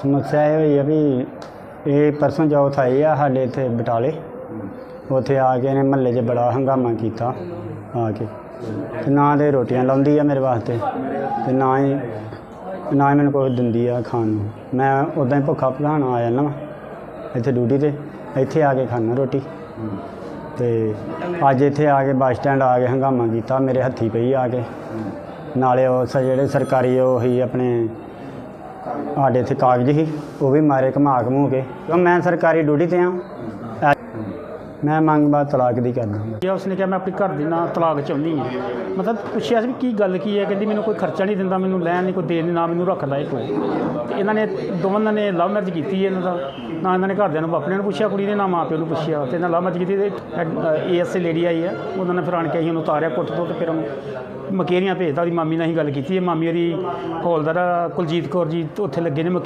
ਸਮੱਸਿਆ ਇਹ ਹੋਈ ਆ ਵੀ ਇਹ ਪਰਸੋਂ ਚੌਥ ਆਏ ਆ ਸਾਡੇ ਇੱਥੇ ਬਟਾਲੇ। ਉੱਥੇ ਆ ਕੇ ਇਹਨੇ ਮਹੱਲੇ 'ਚ ਬੜਾ ਹੰਗਾਮਾ ਕੀਤਾ ਆ ਕੇ। ਤੇ ਨਾ ਦੇ ਰੋਟੀਆਂ ਲਾਉਂਦੀ ਆ ਮੇਰੇ ਵਾਸਤੇ ਤੇ ਨਾ ਹੀ ਨਾ ਹੀ ਮੈਨੂੰ ਕੁਛ ਦਿੰਦੀ ਆ ਖਾਣ ਨੂੰ। ਮੈਂ ਉਦਾਂ ਹੀ ਭੁੱਖਾ ਭਗਾਣਾ ਆ ਜਾਂਦਾ ਵਾ ਇੱਥੇ ਡਿਊਟੀ ਤੇ, ਇੱਥੇ ਆ ਕੇ ਖਾਣਾ ਰੋਟੀ। ਤੇ ਅੱਜ ਇੱਥੇ ਆ ਕੇ ਬੱਸ ਸਟੈਂਡ ਆ ਕੇ ਹੰਗਾਮਾ ਕੀਤਾ, ਮੇਰੇ ਹੱਥੀ ਪਈ ਆ ਕੇ। ਨਾਲੇ ਉਹ ਸ- ਜਿਹੜੇ ਸਰਕਾਰੀ ਉਹ ਹੀ ਆਪਣੇ ਸਾਡੇ ਇੱਥੇ ਕਾਗਜ਼ ਸੀ, ਉਹ ਵੀ ਮਾਰੇ ਘੁਮਾ ਘਮੂ ਕੇ। ਕਿਉਂ ਮੈਂ ਸਰਕਾਰੀ ਡਿਊਟੀ ਤੇ ਆ? ਮੈਂ ਮੰਗ ਬਾਤ ਤਲਾਕ ਦੀ ਕਰਦਾ ਇਹ ਉਸਨੇ ਕਿਹਾ ਮੈਂ ਆਪਣੀ ਘਰ ਦੀ ਨਾਲ ਤਲਾਕ ਚਾਹੁੰਦੀ ਹਾਂ, ਮਤਲਬ ਪੁੱਛਿਆ ਸੀ ਵੀ ਕੀ ਗੱਲ ਕੀ ਹੈ? ਕਹਿੰਦੀ ਮੈਨੂੰ ਕੋਈ ਖਰਚਾ ਨਹੀਂ ਦਿੰਦਾ, ਮੈਨੂੰ ਲੈਣ ਨਹੀਂ, ਕੋਈ ਦੇਣ ਨਹੀਂ, ਨਾ ਮੈਨੂੰ ਰੱਖਦਾ ਇਹ ਕੋਈ। ਤੇ ਇਹਨਾਂ ਨੇ ਦੋਵਾਂ ਨੇ ਲਵ ਮੈਰਿਜ ਕੀਤੀ ਹੈ ਇਹਨਾਂ ਦਾ। ਨਾ ਇਹਨਾਂ ਨੇ ਘਰਦਿਆਂ ਨੂੰ, ਆਪਣੇ ਨੂੰ ਪੁੱਛਿਆ, ਕੁੜੀ ਨੇ ਨਾ ਮਾਂ ਪਿਓ ਨੂੰ ਪੁੱਛਿਆ। ਤੇ ਇਹਨਾਂ ਲਵ ਮੈਰਿਜ ਕੀਤੀ ਤੇ ਏਐਸਏ ਲੇਡੀ ਆਈ ਹੈ। ਉਹਨਾਂ ਨੇ ਫਿਰ ਆਣ ਕੇ ਅਸੀਂ ਉਹਨੂੰ ਉਤਾਰਿਆ ਕੁੱਟ ਤੋਂ ਤੇ ਫਿਰ ਉਹਨੂੰ ਮਕੇਰੀਆਂ ਭੇਜਦਾ ਉਹਦੀ ਮਾਮੀ ਨਾਲ ਹੀ ਗੱਲ ਕੀਤੀ ਹੈ। ਮਾਮੀ ਉਹਦੀ ਹੌਲਦਾਰ ਕੁਲਜੀਤ ਕੌਰ ਜੀ, ਉੱਥੇ ਲੱਗੇ ਨੇ ਮਕੇ